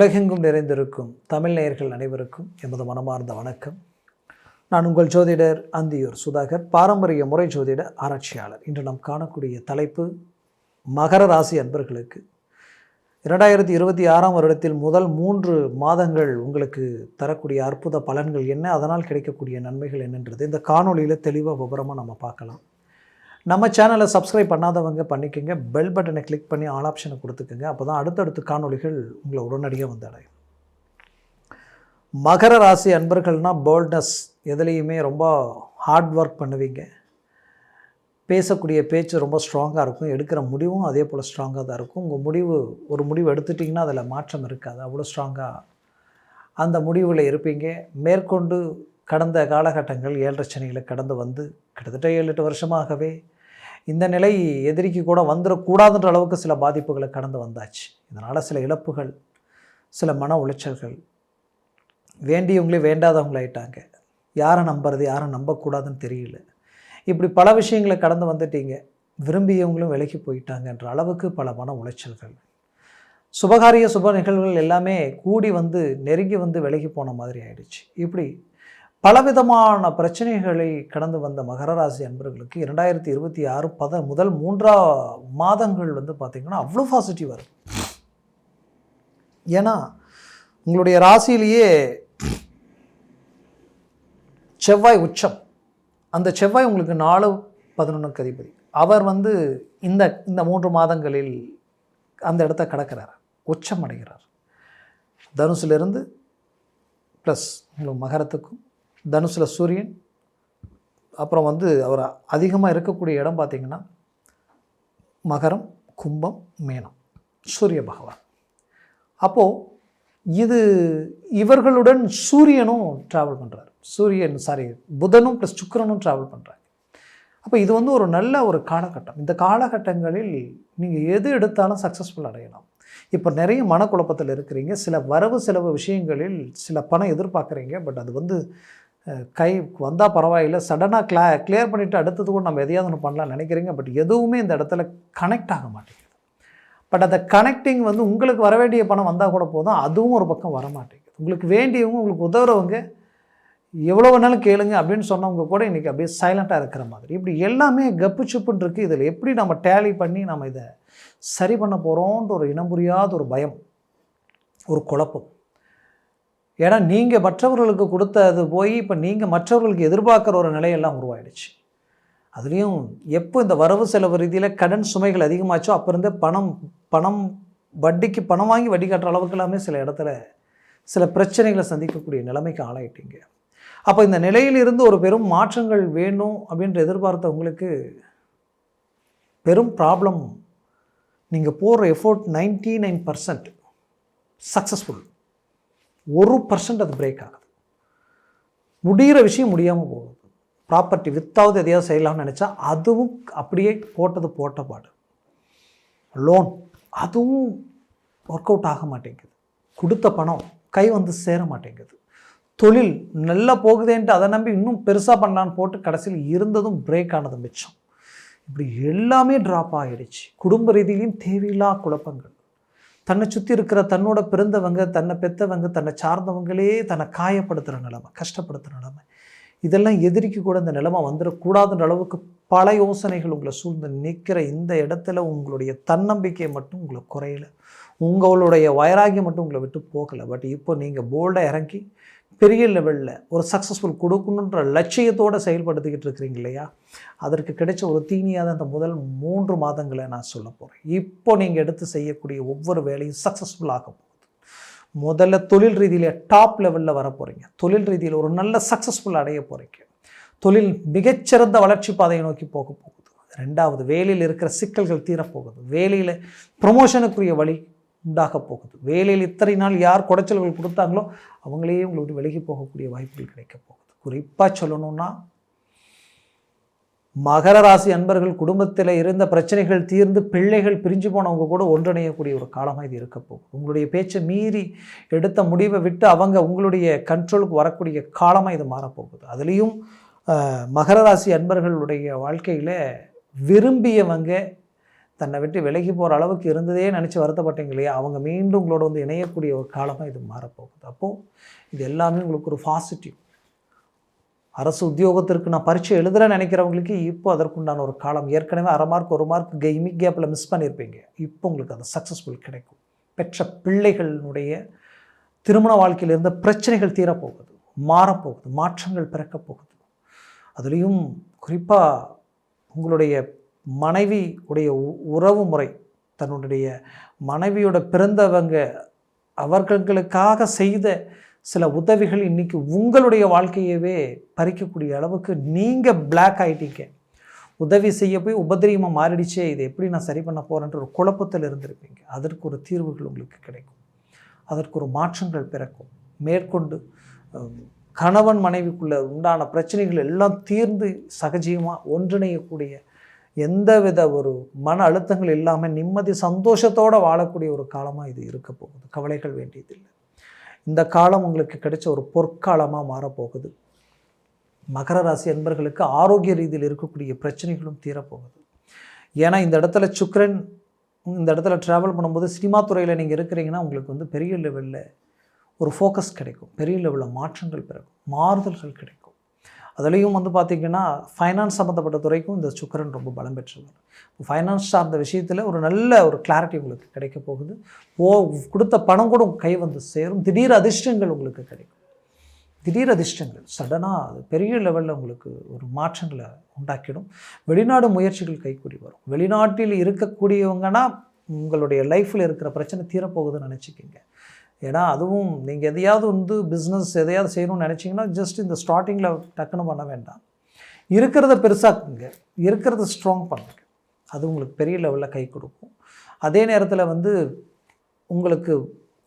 உலகெங்கும் நிறைந்திருக்கும் தமிழ் நேயர்கள் அனைவருக்கும் எமது மனமார்ந்த வணக்கம். நான் உங்கள் ஜோதிடர் அந்தியூர் சுதாகர் பாரம்பரிய முறை ஜோதிட ஆராய்ச்சியாளர். இன்று நாம் காணக்கூடிய தலைப்பு மகர ராசி அன்பர்களுக்கு. இரண்டாயிரத்தி இருபத்தி ஆறாம் வருடத்தில் முதல் மூன்று மாதங்கள் உங்களுக்கு தரக்கூடிய அற்புத பலன்கள் என்ன? அதனால் கிடைக்கக்கூடிய நன்மைகள் என்னன்றது? இந்த காணொளியில் தெளிவாக விவரமாக நம்ம பார்க்கலாம். நம்ம சேனலை சப்ஸ்கிரைப் பண்ணாதவங்க பண்ணிக்கோங்க. பெல் பட்டனை கிளிக் பண்ணி ஆல் ஆப்ஷனை கொடுத்துக்கோங்க. அப்போ தான் அடுத்தடுத்த காணொளிகள் உங்களை உடனடியாக வந்து அடையும். மகர ராசி அன்பர்கள்னால் போல்ட்னஸ் எதுலேயுமே ரொம்ப ஹார்ட் ஒர்க் பண்ணுவீங்க. பேசக்கூடிய பேச்சு ரொம்ப ஸ்ட்ராங்காக இருக்கும். எடுக்கிற முடிவும் அதே போல் ஸ்ட்ராங்காக தான் இருக்கும். உங்கள் முடிவு ஒரு முடிவு எடுத்துட்டிங்கன்னா அதில் மாற்றம் இருக்காது. அவ்வளோ ஸ்ட்ராங்காக அந்த முடிவில் இருப்பீங்க. மேற்கொண்டு கடந்த காலகட்டங்கள் ஏழரை சனிகளை கடந்து வந்து கிட்டத்தட்ட ஏழு எட்டு வருஷமாகவே இந்த நிலை எதிரிக்கு கூட வந்துடக்கூடாதுன்ற அளவுக்கு சில பாதிப்புகளை கடந்து வந்தாச்சு. இதனால் சில இழப்புகள் சில மன உளைச்சல்கள் வேண்டியவங்களே வேண்டாதவங்களாயிட்டாங்க. யாரை நம்புறது யாரை நம்பக்கூடாதுன்னு தெரியல. இப்படி பல விஷயங்களை கடந்து வந்துட்டீங்க. விரும்பியவங்களும் விலகி போயிட்டாங்கன்ற அளவுக்கு பல மன உளைச்சல்கள். சுபகாரிய சுப நிகழ்வுகள் எல்லாமே கூடி வந்து நெருங்கி வந்து விலகி போன மாதிரி ஆயிடுச்சு. இப்படி பலவிதமான பிரச்சனைகளை கடந்து வந்த மகர ராசி அன்பர்களுக்கு இரண்டாயிரத்தி இருபத்தி ஆறு பத முதல் மூன்றா மாதங்கள் வந்து பார்த்திங்கன்னா அவ்வளோ பாசிட்டிவ் வரும் ஏன்னா உங்களுடைய ராசியிலேயே செவ்வாய் உச்சம். அந்த செவ்வாய் உங்களுக்கு நாலு பதினொன்றுக்கு அதிபதி. அவர் வந்து இந்த இந்த மூன்று மாதங்களில் அந்த இடத்த கடக்கிறார். உச்சம் அடைகிறார். தனுசிலிருந்து ப்ளஸ் உங்களுக்கு மகரத்துக்கும் தனுசில் சூரியன் அப்புறம் வந்து அவர் அதிகமாக இருக்கக்கூடிய இடம் பார்த்திங்கன்னா மகரம் கும்பம் மேனம் சூரிய பகவான். அப்போது இது இவர்களுடன் சூரியனும் ட்ராவல் பண்ணுறார் சூரியன் சாரி புதனும் ப்ளஸ் சுக்கிரனும் ட்ராவல் பண்ணுறாங்க அப்போ இது வந்து ஒரு நல்ல ஒரு காலகட்டம். இந்த காலகட்டங்களில் நீங்கள் எது எடுத்தாலும் சக்ஸஸ்ஃபுல் அடையலாம். இப்போ நிறைய மனக்குழப்பத்தில் இருக்கிறீங்க. சில வரவு செலவு விஷயங்களில் சில பணம் எதிர்பார்க்குறீங்க. பட் அது வந்து கை வந்தால் பரவாயில்ல சடனாக கிளா கிளியர் பண்ணிவிட்டு அடுத்தது கூட நம்ம எதையாவது ஒன்று பண்ணலாம்னு நினைக்கிறீங்க பட் எதுவுமே இந்த இடத்துல கனெக்ட் ஆக மாட்டேங்குது. பட் அந்த கனெக்டிங் வந்து உங்களுக்கு வர வேண்டிய பணம் வந்தால் கூட போதும் அதுவும் ஒரு பக்கம் வர மாட்டேங்குது. உங்களுக்கு வேண்டியவங்க உங்களுக்கு உதவுறவங்க எவ்வளோ வேணாலும் கேளுங்க அப்படின்னு சொன்னவங்க கூட இன்றைக்கி அப்படியே சைலண்ட்டாக இருக்கிற மாதிரி. இப்படி எல்லாமே கப்பு சுப்புன்னு இருக்குது இதில் எப்படி நம்ம டேலி பண்ணி நம்ம இதை சரி பண்ண போகிறோன்ற ஒரு இனம் புரியாத ஒரு பயம் ஒரு குழப்பம். ஏன்னா நீங்கள் மற்றவர்களுக்கு கொடுத்தது போய் இப்போ நீங்கள் மற்றவர்களுக்கு எதிர்பார்க்குற ஒரு நிலையெல்லாம் உருவாயிடுச்சு. அதுலேயும் எப்போ இந்த வரவு செலவு ரீதியில் கடன் சுமைகள் அதிகமாச்சோ அப்போ இருந்தே பணம் பணம் வட்டிக்கு பணம் வாங்கி வட்டி கட்டுற அளவுக்கு எல்லாமே சில இடத்துல சில பிரச்சனைகளை சந்திக்கக்கூடிய நிலைமைக்கு ஆளாயிட்டீங்க. அப்போ இந்த நிலையிலிருந்து ஒரு பெரும் மாற்றங்கள் வேணும் அப்படின்ற எதிர்பார்த்தவங்களுக்கு பெரும் ப்ராப்ளம் நீங்கள் போடுற effort ninety nine percent successful ஒரு பர்சன்ட் அது பிரேக் ஆகுது. முடிகிற விஷயம் முடியாமல் போகுது. ப்ராப்பர்ட்டி வித்தாவது எதையாவது செய்யலாம்னு நினச்சா அதுவும் அப்படியே போட்டது போட்ட பாடு. லோன் அதுவும் ஒர்க் அவுட் ஆக மாட்டேங்குது. கொடுத்த பணம் கை வந்து சேர மாட்டேங்குது. தொழில் நல்லா போகுதேன்ட்டு அதை நம்பி இன்னும் பெருசாக பண்ணலான்னு போட்டு கடைசியில் இருந்ததும் பிரேக் ஆனது மிச்சம். இப்படி எல்லாமே ட்ராப் ஆகிடுச்சு குடும்ப ரீதியிலையும் தேவையில்லா குழப்பங்கள். தன்னை சுற்றி இருக்கிற தன்னோட பிறந்தவங்க தன்னை பெற்றவங்க தன்னை சார்ந்தவங்களே தன்னை காயப்படுத்துகிற நிலைமை கஷ்டப்படுத்துகிற நிலைமை. இதெல்லாம் எதிரிக்கு கூட இந்த நிலைமை வந்துடக்கூடாதுன்ற அளவுக்கு பல யோசனைகள் உங்களை சூழ்ந்து நிற்கிற இந்த இடத்துல உங்களுடைய தன்னம்பிக்கை மட்டும் உங்களை குறையலை. உங்களுடைய வைராகியம் மட்டும் உங்களை விட்டு போகலை. பட் இப்போ நீங்கள் போல்டாக இறங்கி பெரிய லெவலில் ஒரு சக்ஸஸ்ஃபுல் கொடுக்கணுன்ற லட்சியத்தோடு செயல்படுத்திக்கிட்டு இருக்கிறீங்க இல்லையா? அதற்கு கிடைச்ச ஒரு தீனியாக தான் இந்த முதல் மூன்று மாதங்களை நான் சொல்ல போகிறேன் இப்போ நீங்கள் எடுத்து செய்யக்கூடிய ஒவ்வொரு வேலையும் சக்ஸஸ்ஃபுல் ஆக போகுது. முதல்ல தொழில் ரீதியில் டாப் லெவலில் வர போகிறீங்க தொழில் ரீதியில் ஒரு நல்ல சக்ஸஸ்ஃபுல் அடைய போகிறீங்க தொழில் மிகச்சிறந்த வளர்ச்சி பாதையை நோக்கி போக போகுது. ரெண்டாவது வேலையில் இருக்கிற சிக்கல்கள் தீரப்போகுது வேலையில் ப்ரொமோஷனுக்குரிய வழி உண்டாக போகுது. வேலையில் இத்தனை நாள் யார் குடைச்சல்கள் கொடுத்தாங்களோ அவங்களையே உங்களை விட்டு விலகி போகக்கூடிய வாய்ப்புகள் கிடைக்க போகுது. குறிப்பாக சொல்லணும்னா மகர ராசி அன்பர்கள் குடும்பத்தில் இருந்த பிரச்சனைகள் தீர்ந்து பிள்ளைகள் பிரிஞ்சு போனவங்க கூட ஒன்றிணையக்கூடிய ஒரு காலமாக இது இருக்க போகுது. உங்களுடைய பேச்சை மீறி எடுத்த முடிவை விட்டு அவங்க உங்களுடைய கண்ட்ரோலுக்கு வரக்கூடிய காலமாக இது மாறப்போகுது அதுலேயும் மகர ராசி அன்பர்களுடைய வாழ்க்கையில் விரும்பியவங்க தன்னை விட்டு விலகி போகிற அளவுக்கு இருந்ததே நினச்சி வருத்தப்பட்டீங்க இல்லையா? அவங்க மீண்டும் உங்களோட வந்து இணையக்கூடிய ஒரு காலமாக இது மாறப்போகுது. அப்போது இது எல்லாமே உங்களுக்கு ஒரு பாசிட்டிவ் அரசு உத்தியோகத்திற்கு நான் பரீட்சை எழுதுற நினைக்கிறவங்களுக்கு இப்போ அதற்குண்டான ஒரு காலம். ஏற்கனவே அரை மார்க் ஒரு மார்க் கெய்மி கேப்பில் மிஸ் பண்ணியிருப்பீங்க. இப்போ உங்களுக்கு அது சக்ஸஸ்ஃபுல் கிடைக்கும். பெற்ற பிள்ளைகளினுடைய திருமண வாழ்க்கையில் இருந்த பிரச்சனைகள் தீரப்போகுது மாறப்போகுது மாற்றங்கள் பிறக்கப் போகுது. அதுலேயும் குறிப்பாக உங்களுடைய மனைவி உடைய உ- உறவு முறை தன்னுடைய மனைவியோட பிறந்தவங்க அவர்களுக்காக செய்த சில உதவிகள் இன்னைக்கு உங்களுடைய வாழ்க்கையவே பறிக்கக்கூடிய அளவுக்கு நீங்கள் பிளாக் ஆயிட்டீங்க. உதவி செய்ய போய் உபதிரியமாக மாறிடுச்சே இதை எப்படி நான் சரி பண்ண போகிறேன்ற ஒரு குழப்பத்தில் இருந்திருப்பீங்க. அதற்கு ஒரு தீர்வுகள் உங்களுக்கு கிடைக்கும். அதற்கு ஒரு மாற்றங்கள் பிறக்கும். மேற்கொண்டு கணவன் மனைவிக்குள்ளே உண்டான பிரச்சனைகள் எல்லாம் தீர்ந்து சகஜீயமாக ஒன்றிணையக்கூடிய எந்தவித ஒரு மன அழுத்தங்கள் இல்லாமல் நிம்மதி சந்தோஷத்தோடு வாழக்கூடிய ஒரு காலமாக இது இருக்க போகுது. கவலைகள் வேண்டியதில்லை. இந்த காலம் உங்களுக்கு கிடைச்ச ஒரு பொற்காலமாக மாறப்போகுது. மகர ராசி அன்பர்களுக்கு ஆரோக்கிய ரீதியில் இருக்கக்கூடிய பிரச்சனைகளும் தீரப்போகுது. ஏன்னா இந்த இடத்துல சுக்ரன் இந்த இடத்துல ட்ராவல் பண்ணும்போது சினிமா துறையில் நீங்கள் இருக்கிறீங்கன்னா உங்களுக்கு வந்து பெரிய லெவலில் ஒரு ஃபோக்கஸ் கிடைக்கும். பெரிய லெவலில் மாற்றங்கள் பிறக்கும். மாறுதல்கள் கிடைக்கும். அதுலேயும் வந்து பார்த்திங்கன்னா ஃபைனான்ஸ் சம்மந்தப்பட்ட துறைக்கும் இந்த சுக்கரன் ரொம்ப பலம் பெற்றவர். ஃபைனான்ஸ் சார்ந்த விஷயத்தில் ஒரு நல்ல ஒரு கிளாரிட்டி உங்களுக்கு கிடைக்க போகுது. ஓ கொடுத்த பணம் கூட உங்கள் கை வந்து சேரும். திடீர் அதிர்ஷ்டங்கள் உங்களுக்கு கிடைக்கும். திடீர் அதிர்ஷ்டங்கள் சடனாக அது பெரிய லெவலில் உங்களுக்கு ஒரு மாற்றங்களை உண்டாக்கிடும். வெளிநாடு முயற்சிகள் கைக்கூடி வரும். வெளிநாட்டில் இருக்கக்கூடியவங்கன்னா உங்களுடைய லைஃப்பில் இருக்கிற பிரச்சனை தீரப்போகுதுன்னு நினச்சிக்கிங்க. ஏன்னா அதுவும் நீங்கள் எதையாவது வந்து பிஸ்னஸ் எதையாவது செய்யணும்னு நினச்சிங்கன்னா ஜஸ்ட் இந்த ஸ்டார்டிங்கில் டக்குன்னு பண்ண வேண்டாம். இருக்கிறத பெருசாக்குங்க இருக்கிறத ஸ்ட்ராங் பண்ணுங்க. அது உங்களுக்கு பெரிய லெவலில் கை கொடுக்கும். அதே நேரத்தில் வந்து உங்களுக்கு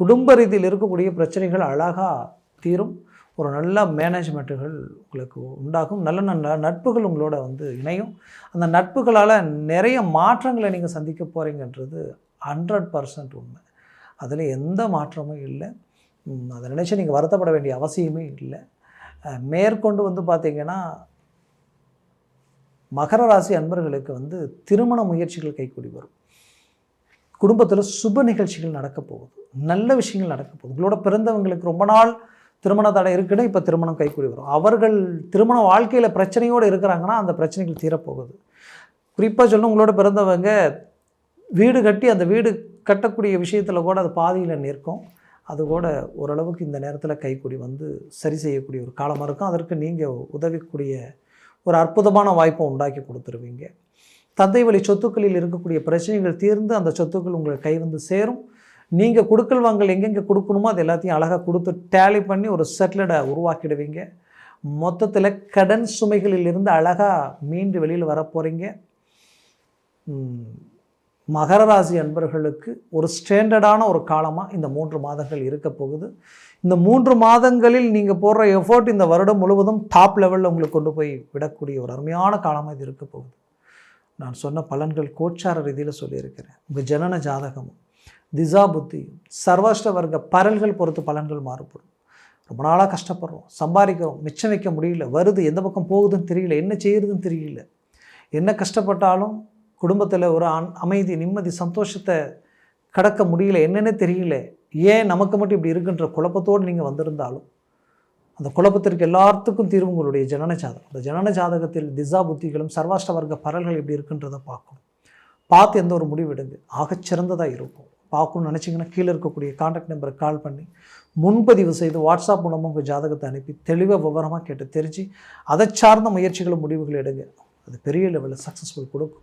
குடும்ப ரீதியில் இருக்கக்கூடிய பிரச்சனைகள் அழகாக தீரும். ஒரு நல்ல மேனேஜ்மெண்ட்டுகள் உங்களுக்கு உண்டாகும். நல்ல நல்ல நட்புகள் உங்களோட வந்து இணையும். அந்த நட்புகளால் நிறைய மாற்றங்களை நீங்கள் சந்திக்க போகிறீங்கன்றது ஹண்ட்ரட் பர்சன்ட் உண்மை. அதில் எந்த மாற்றமும் இல்லை. அதை நினச்சி நீங்கள் வருத்தப்பட வேண்டிய அவசியமே இல்லை. மேற்கொண்டு வந்து பார்த்திங்கன்னா மகர ராசி அன்பர்களுக்கு வந்து திருமண முயற்சிகள் கைக்கூடி வரும். குடும்பத்தில் சுப நிகழ்ச்சிகள் நடக்க போகுது. நல்ல விஷயங்கள் நடக்க போகுது. உங்களோட பிறந்தவங்களுக்கு ரொம்ப நாள் திருமண தடை இருக்குன்னா இப்போ திருமணம் கைக்கூடி வரும். அவர்கள் திருமண வாழ்க்கையில் பிரச்சனையோடு இருக்கிறாங்கன்னா அந்த பிரச்சனைகள் தீரப்போகுது. குறிப்பாக சொல்லணும் உங்களோட பிறந்தவங்க வீடு கட்டி அந்த வீடு கட்டக்கூடிய விஷயத்தில் கூட அது பாதியில் நிற்கும். அது கூட ஓரளவுக்கு இந்த நேரத்தில் கைக்குடி வந்து சரி செய்யக்கூடிய ஒரு காலமாக இருக்கும். அதற்கு நீங்கள் உதவிக்கூடிய ஒரு அற்புதமான வாய்ப்பை உண்டாக்கி கொடுத்துருவீங்க. தந்தை வழி சொத்துக்களில் இருக்கக்கூடிய பிரச்சனைகள் தீர்ந்து அந்த சொத்துக்கள் உங்களுக்கு கை வந்து சேரும். நீங்கள் கொடுக்கல் வாங்கல் எங்கெங்கே கொடுக்கணுமோ அது எல்லாத்தையும் அழகாக கொடுத்து டேலி பண்ணி ஒரு செட்டிலடை உருவாக்கிடுவீங்க. மொத்தத்தில் கடன் சுமைகளில் இருந்து அழகாக மீண்டு வெளியில் வர போகிறீங்க மகர ராசி அன்பர்களுக்கு ஒரு ஸ்டாண்டர்டான ஒரு காலமாக இந்த மூன்று மாதங்கள் இருக்க போகுது. இந்த மூன்று மாதங்களில் நீங்கள் போடுற எஃபோர்ட் இந்த வருடம் முழுவதும் டாப் லெவலில் உங்களுக்கு கொண்டு போய் விடக்கூடிய ஒரு அருமையான காலமாக இது இருக்க போகுது. நான் சொன்ன பலன்கள் கோச்சார ரீதியில் சொல்லியிருக்கிறேன். உங்கள் ஜனன ஜாதகமும் திசா புத்தியும் சர்வாஷ்ட வர்க்க பரல்கள் பொறுத்து பலன்கள் மாறுபடும். ரொம்ப நாளாக கஷ்டப்படுறோம் சம்பாதிக்கிறோம் மிச்சம் வைக்க முடியல வருது எந்த பக்கம் போகுதுன்னு தெரியல என்ன செய்கிறதுன்னு தெரியல என்ன கஷ்டப்பட்டாலும் குடும்பத்தில் ஒரு அன்- அமைதி நிம்மதி சந்தோஷத்தை கடக்க முடியல. என்னென்னே தெரியல. ஏன் நமக்கு மட்டும் இப்படி இருக்குன்ற குழப்பத்தோடு நீங்கள் வந்திருந்தாலும் அந்த குழப்பத்திற்கு எல்லாத்துக்கும் தீர்வு உங்களுடைய ஜனன ஜாதகம். அந்த ஜனன ஜாதகத்தில் திசா புத்திகளும் சர்வாஷ்ட வர்க்க பரல்கள் எப்படி இருக்குன்றதை பார்க்கணும் பார்த்து எந்த ஒரு முடிவு எடுங்க. ஆகச்சிறந்ததாக இருக்கும். பார்க்கணும்னு நினச்சிங்கன்னா கீழே இருக்கக்கூடிய காண்டாக்ட் நம்பருக்கு கால் பண்ணி முன்பதிவு செய்து வாட்ஸ்அப் மூலமாக உங்கள் ஜாதகத்தை அனுப்பி தெளிவாக விவரமாக கேட்டு தெரிஞ்சு அதை சார்ந்த முயற்சிகளும் முடிவுகள் எடுங்க. அது பெரிய லெவலில் சக்ஸஸ்ஃபுல் கொடுக்கும்.